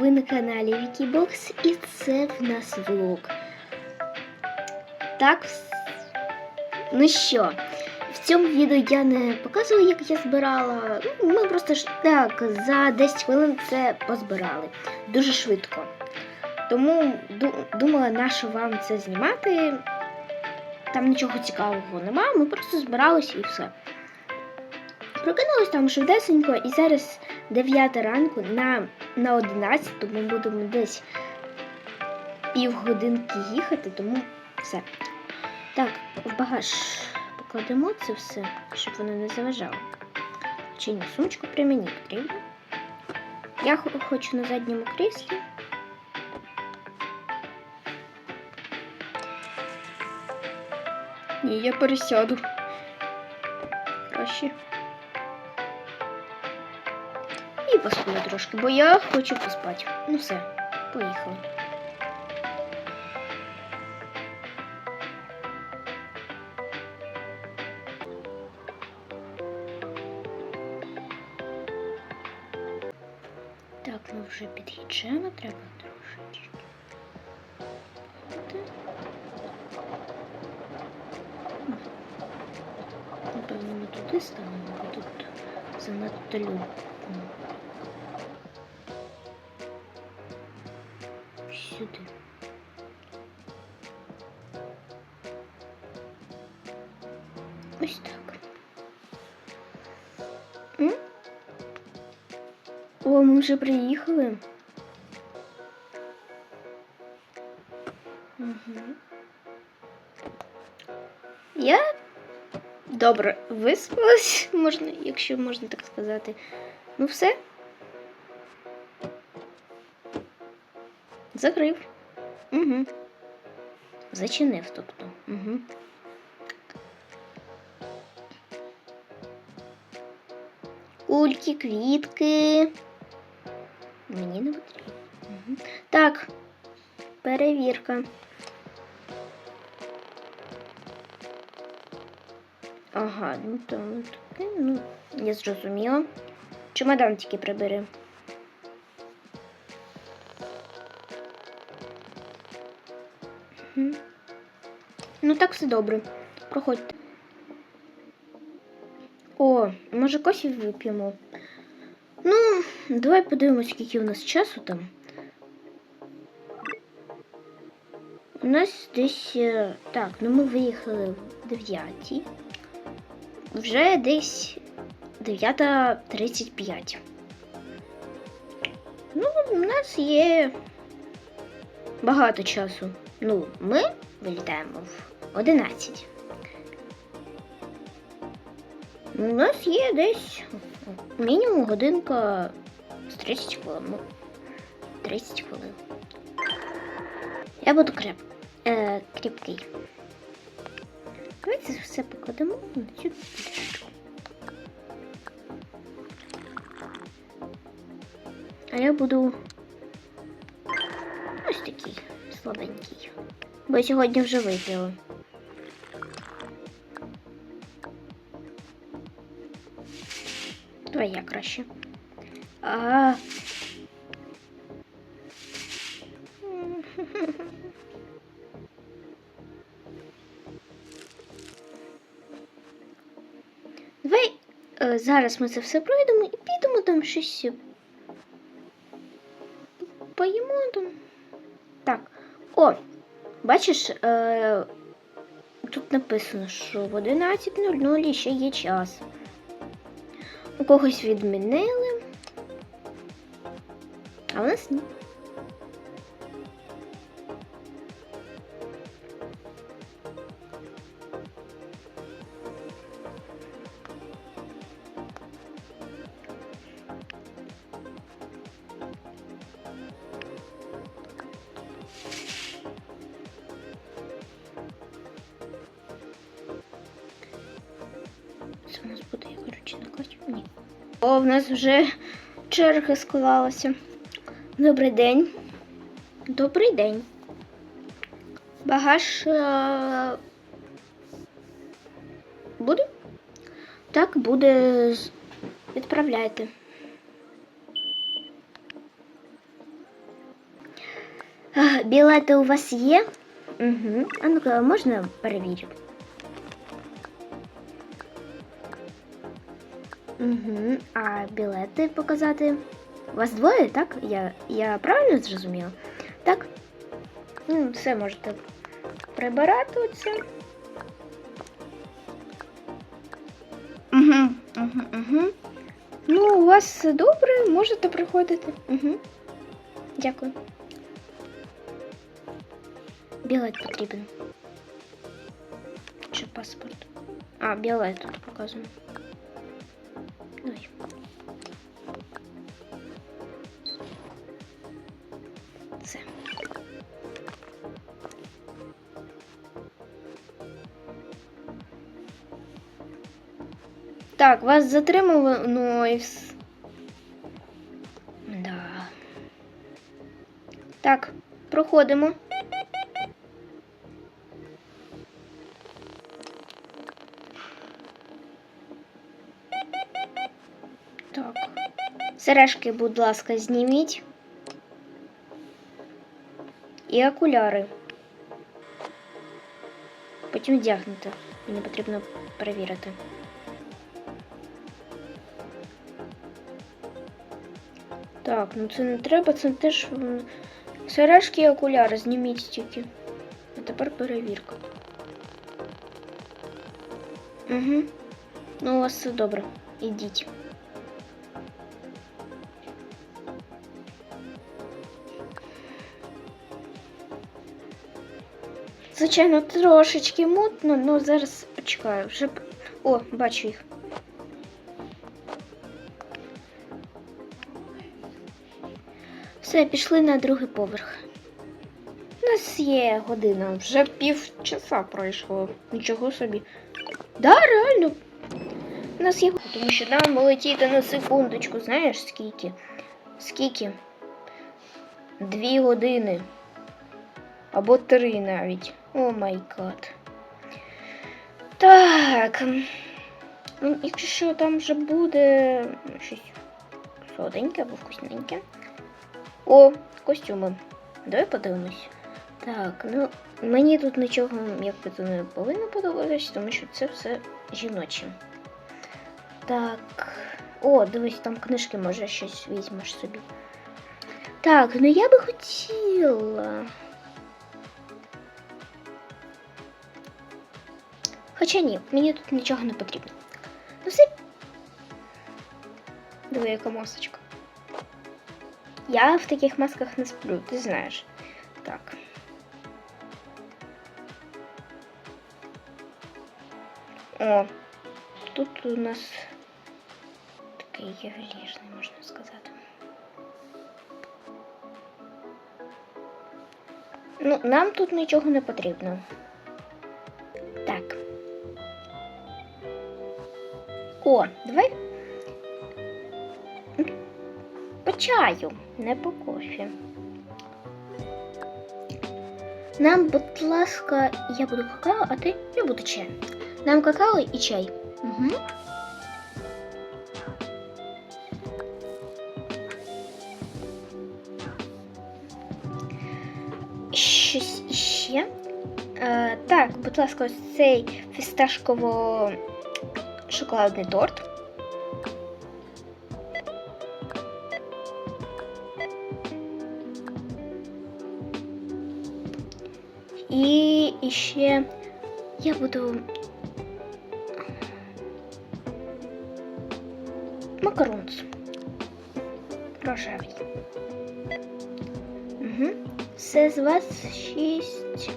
Ви на каналі Вікібокс і це в нас влог. Так, ну що, в цьому відео я не показую, як я збирала. Ну, Ми просто ж так за 10 хвилин це позбирали. Дуже швидко. Тому думала, на що вам це знімати. Там нічого цікавого нема, ми просто збиралися і все. Прокинулась там швидесенько, і зараз 9 ранку на, на 11, ми будемо десь півгодинки їхати, тому все. Так, в багаж покладемо це все, щоб воно не заважало. Чи ні, сумочку при мені потрібно. Я хочу на задньому кріслі. Ні, я пересяду. Краще. І посплю трошки, бо я хочу поспати. Ну все, поїхали. Так, ми вже під'їжджаємо, треба трошечки. Напевно, ми туди станемо, бо тут занадто людно. Ось так. О, ми вже приїхали. Угу. Я добре виспалась, можна, якщо можна так сказати. Ну все. Закрив. Угу. Зачинив, тобто. Угу. Кульки, квітки. Мені не потрібно. Угу. Так. Перевірка. Ага, ну то ну, таке, ну, я зрозуміла. Чемодан тільки прибери. Ну так все добре. Проходьте. Може кофі вип'ємо. Ну, давай подивимось, скільки у нас часу там. У нас десь. е, Так, ну ми виїхали в 9. Вже десь 9.35. Ну, у нас є багато часу. Ну, ми вилітаємо в 11. У нас є десь мінімум годинка з 30 хвилин. Ну, 30 хвилин. Я буду креп, е, кріпкий. Давайте все покладемо на цю поличку. А я буду ось такий слабенький. Бо сьогодні вже випила. Давай я краще. А. Давай е, зараз ми це все пройдемо і підемо там щось. е, Поїмо там. Так. О, бачиш, е, тут написано, що в 11.00 ще є час. У когось відмінили. А у нас ні. В нас вже черга склалася. Добрий день. Добрий день. Багаж е, буде? Так, буде. Відправляйте. А, Білети у вас є? Угу. А ну-ка, можна перевірю? Угу. А білети показати? Вас двоє, так? Я, я правильно зрозуміла? Так? Ну, все можете прибирати оце. Угу, угу, угу. Ну, у вас все добре, можете приходити. Угу. Дякую. Білет потрібен. Чи паспорт? А, білет тут показано. Так, вас затримали, ну і вс... Да. Так, проходимо. Так. Сережки, будь ласка, зніміть. І окуляри. Потім вдягнете. Мені потрібно перевірити. Так, ну це не треба, це теж сережки і окуляри, зніміть тільки. А тепер перевірка. Угу. Ну, у вас все добре. Ідіть. Звичайно, трошечки мутно, але зараз почекаю. Вже... О, бачу їх. Все, пішли на другий поверх. У нас є година, вже пів часа пройшло. Нічого собі. Да, реально. У нас є тому що нам летіти на секундочку, знаєш скільки? Скільки? Дві години. Або три навіть. О май гад. Так. Ну, якщо що, там вже буде щось солоденьке або вкусненьке. О, костюми. Давай подивимось. Так, ну мені тут нічого якби то не повинно подобатись, тому що це все жіноче. Так. О, дивись, там книжки, може, щось візьмеш собі. Так, ну я би хотіла. Хоча ні, мені тут нічого не потрібно. Ну все. Диви, яка масочка. Я в таких масках не сплю, ти знаєш. Так. О, тут у нас такий ювелірний, можна сказати. Ну, нам тут нічого не потрібно. Так. О, давай. Чаю, не по кофі. Нам, будь ласка, я буду какао, а ти я буду чай. Нам какао і чай. Угу. Щось іще. Е, так, будь ласка, ось цей фісташково-шоколадний торт. І іще я буду макаронс. Рожевий. Угу. Все з вас 6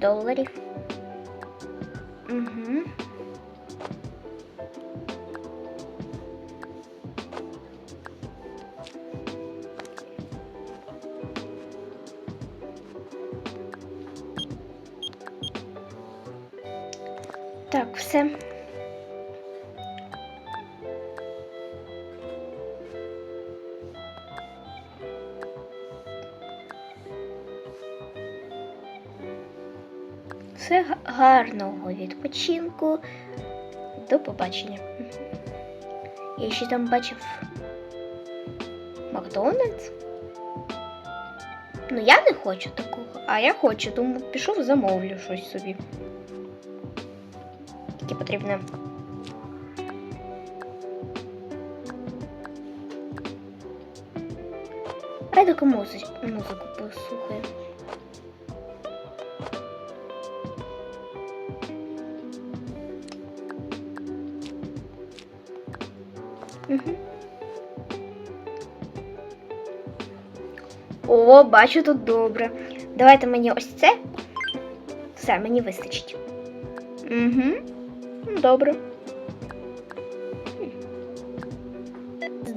доларів. Угу. До побачення. Я ще там бачив Макдональдс. Ну я не хочу такого, а я хочу, тому пішов замовлю щось собі. Тільки потрібно. А я таку музику послухаю. О, бачу тут добре. Давайте мені ось це. Все, мені вистачить. Угу. Добре.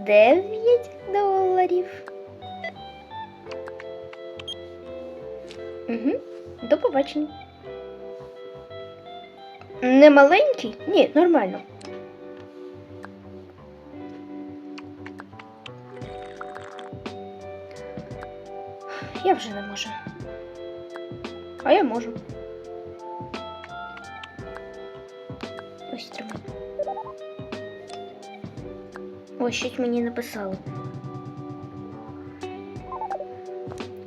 Дев'ять доларів. Угу. До побачення. Не маленький? Ні, нормально. Вже не можу. А я можу. Ось тримай. Ось щось мені написали.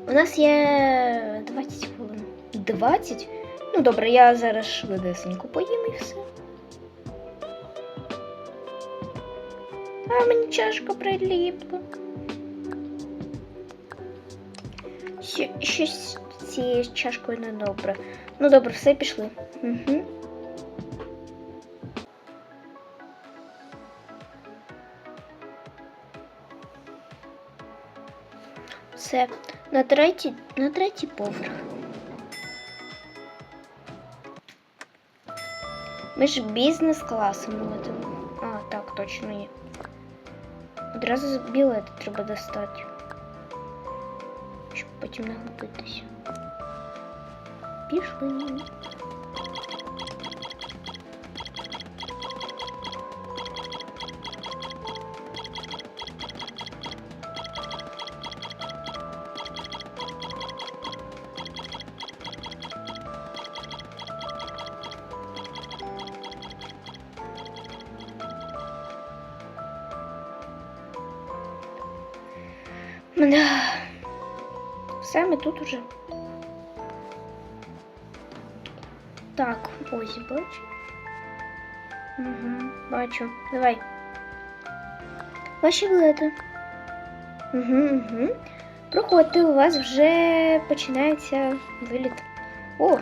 У нас є 20 хвилин. 20? Ну добре, я зараз швидесенько поїм і все. А мені чашка приліпла. Щ- Щось з цією чашкою не добре. Ну добре, все пішли. Угу. Все, на третій, на третій поверх. Ми ж бізнес-класом летимо. А, так, точно є. Одразу з білети треба достати. Щоб потім не губитися. Пішли. Да. Все, тут уже. Так, ось бачу. Угу, бачу. Давай. Ваші білети. Угу, угу. Проходьте, у вас вже починається виліт. О!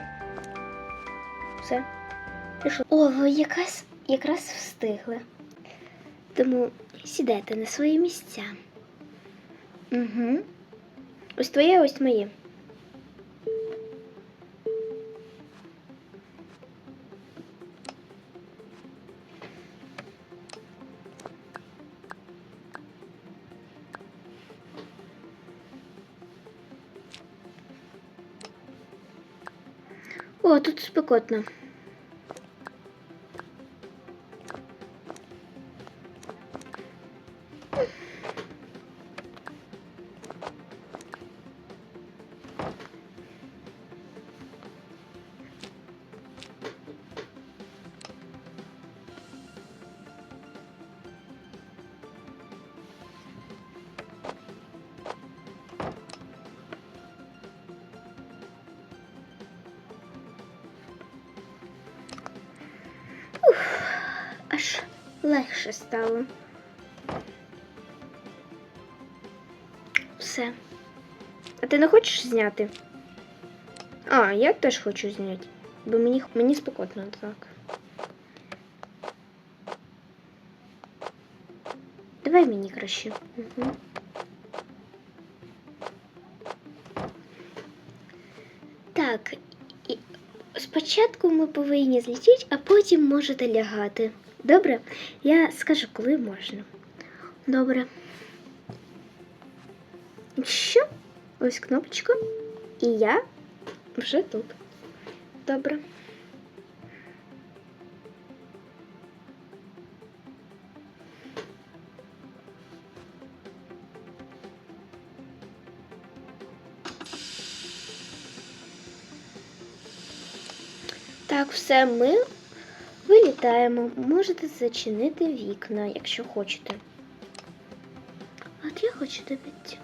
Все. Пішло. О, ви якраз, якраз встигли. Тому сідайте на свої місця. Угу. Ось твоє, ось моє. О, тут спекотно. Легше стало. Все. А ти не хочеш зняти? А, я теж хочу зняти. Бо мені, мені спекотно так. Давай мені краще. Угу. Так, і спочатку ми повинні злетіти, а потім можете лягати. Добре? Я скажу, коли можна. Добре. Що? Ось кнопочка. І я вже тут. Добре. Так, все, ми вилітаємо. Можете зачинити вікна, якщо хочете. От я хочу добити.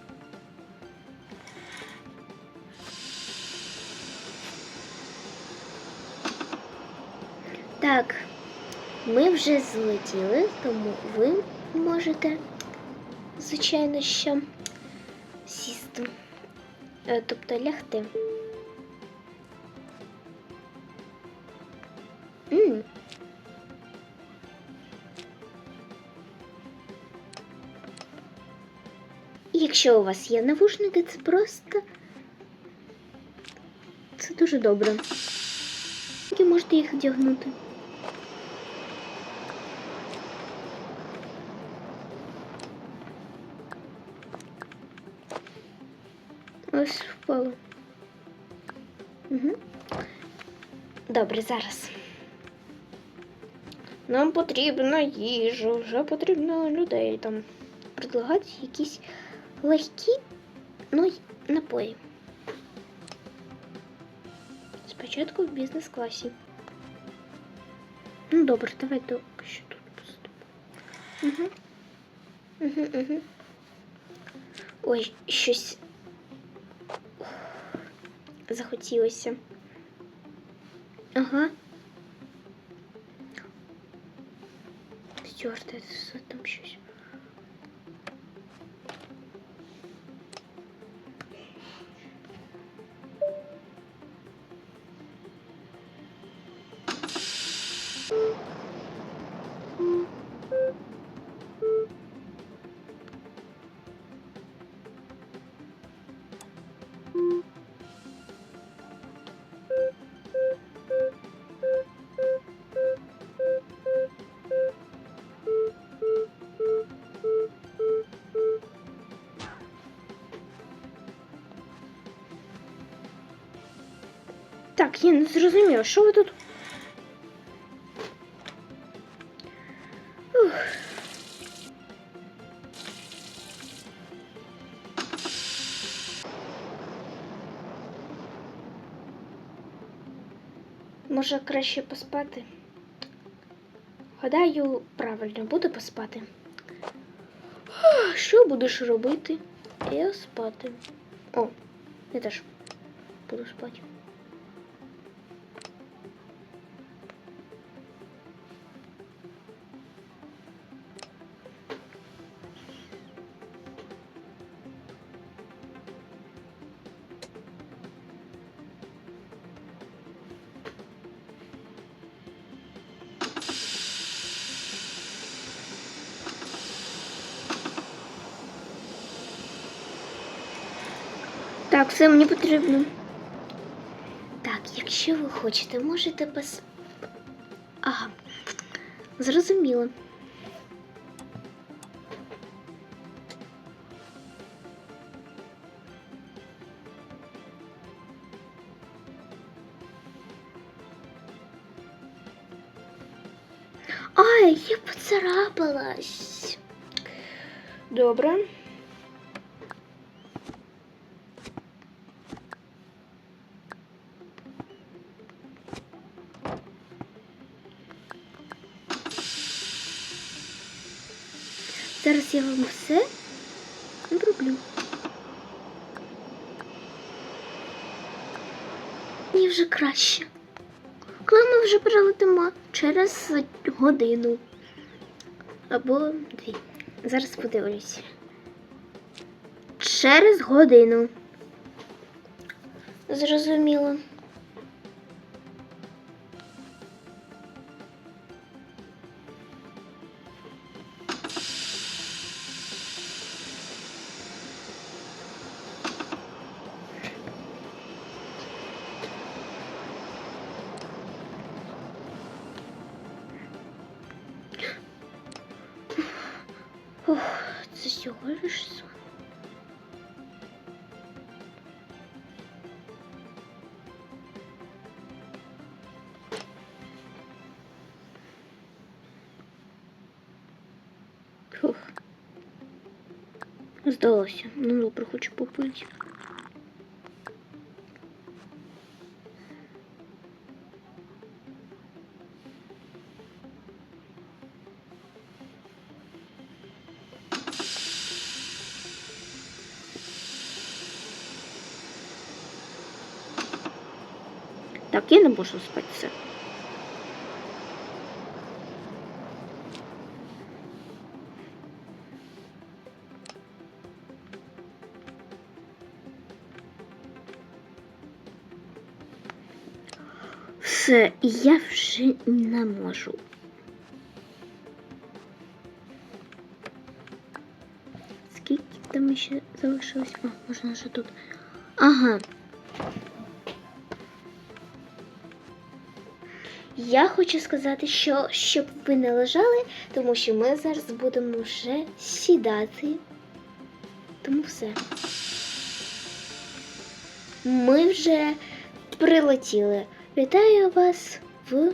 Так, ми вже злетіли, тому ви можете, звичайно, ще сісти, е, тобто лягти. Якщо у вас є навушники, це просто. Це дуже добре. Ви можете їх одягнути. Ось впало. Угу. Добре, зараз. Нам потрібна їжа, вже потрібно людей там предлагати якісь Легкі ну, й напої. Спочатку в бізнес-класі. Ну, добре, давай до що тут поступимо. Угу. Угу, угу. Ой, щось захотілося. Ага. Стюарте, це там щось. Так, я не зрозуміла, що ви тут? Ух. Може, краще поспати? Гадаю, правильно, буду поспати. Що будеш робити? Я спати. О, я теж буду спати. все мені потрібно. Так, якщо ви хочете, можете пос... Ага. Зрозуміло. Ай, я поцарапалась. Добре. Я вам все зроблю. Мені вже краще. Коли ми вже прилетимо через годину або дві. Зараз подивлюся. Через годину. Зрозуміло. Сон. Фух. Здалося. Ну, добре, хочу попити. Так, я не можу спати все. Все, я вже не можу. Скільки там ще залишилось? О, можна вже тут. Ага. Я хочу сказати, що щоб ви не лежали, тому що ми зараз будемо вже сідати. Тому все. Ми вже прилетіли. Вітаю вас в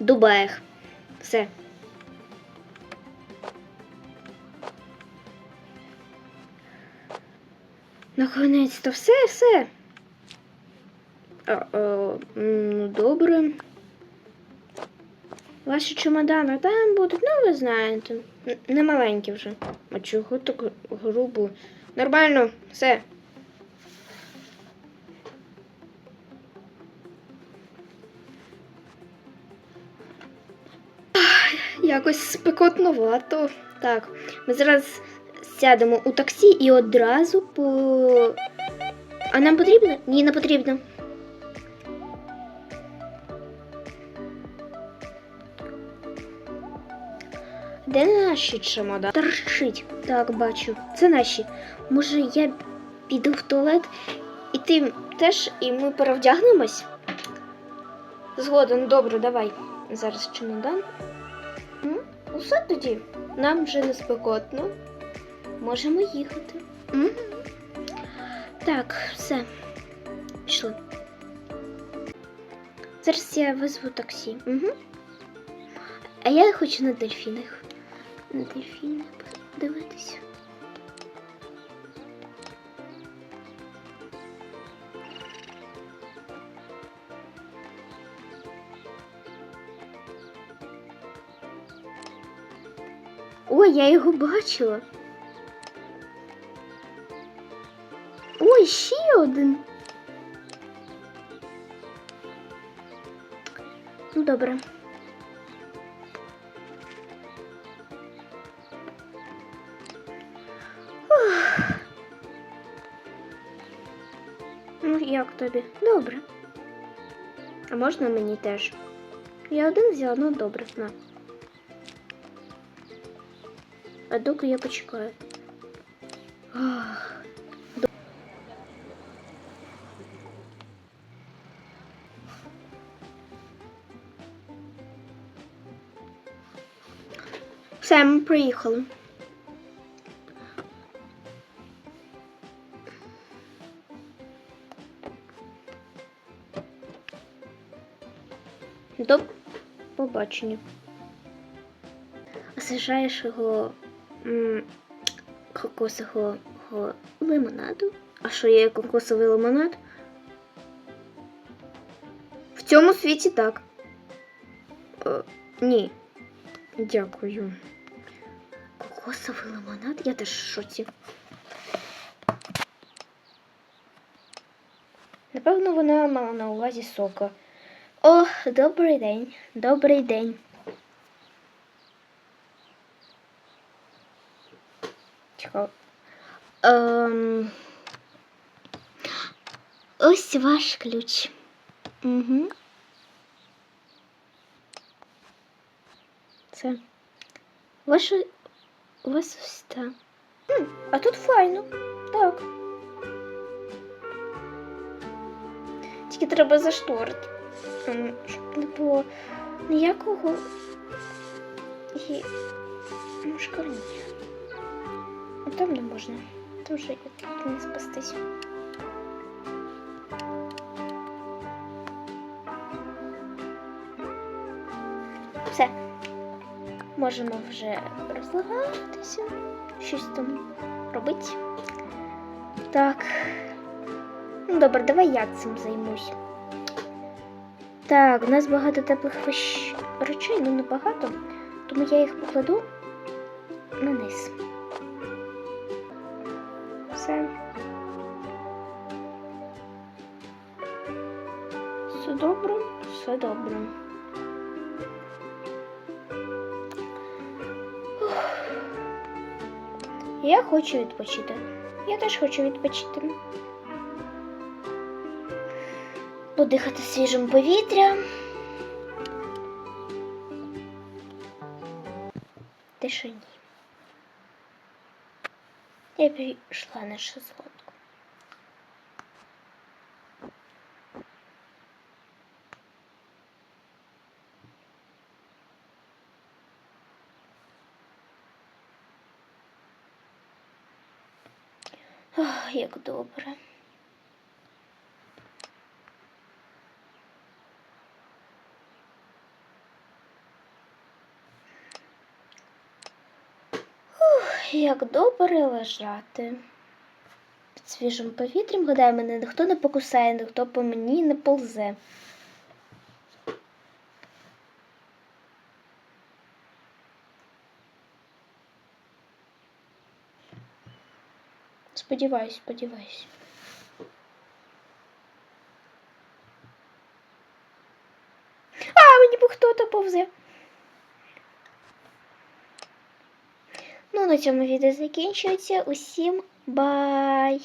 Дубаях. Все. Наконець-то все, все. Ну, добре. Ваші чемодани там будуть, ну ви знаєте. Не маленькі вже. А чого так грубо? Нормально, все. Якось спекотновато. Так, ми зараз сядемо у таксі і одразу по. А нам потрібно? Ні, не потрібно. Де наші чемода? Торчить. Так, бачу. Це наші. Може, я піду в туалет, і ти теж, і ми перевдягнемось? Згоден, добре, давай. Зараз чемодан. М? Усе тоді. Нам вже не спекотно. Можемо їхати. М? Так, все. Пішли. Зараз я визву таксі. Угу. А я хочу на дельфінах. На дельфіни подивитися. Ой, я його бачила. Ой, ще один. Ну, добре. Як тобі? Добре. А можна мені теж? Я один взяла, ну добре, на. А доки я почекаю. Ах. Все, ми приїхали. До побачення. Освіжаєш його кокосового лимонаду. А що є кокосовий лимонад? В цьому світі так. Е, ні. Дякую. Кокосовий лимонад? Я теж в шоці. Напевно, вона мала на увазі сока. Добрий день. Добрий день. Чекай. Ем... Ось ваш ключ. Угу. Це. Ваше. У вас ось так. А тут файно. Так. Тільки треба зашторити. Ем, Щоб не було ніякого. І. Ну, шкарні. А там не можна. Там вже як не спастись. Все. Можемо вже розлагатися, щось там робити. Так. Ну, добре, давай я цим займусь. Так, у нас багато теплих речей, ну не багато, тому я їх покладу на низ. Все. Все добре, все добре. Ух. Я хочу відпочити. Я теж хочу відпочити. Подихати свіжим повітрям. Тишині. Я пішла на шезлонг. Ох, як добре. Ух, як добре лежати. Під свіжим повітрям, гадаю, мене ніхто не покусає, ніхто по мені не ползе. Сподіваюсь, сподіваюсь. А, мені б хто-то повзе. Ну, цьому відео закінчується. Усім бай!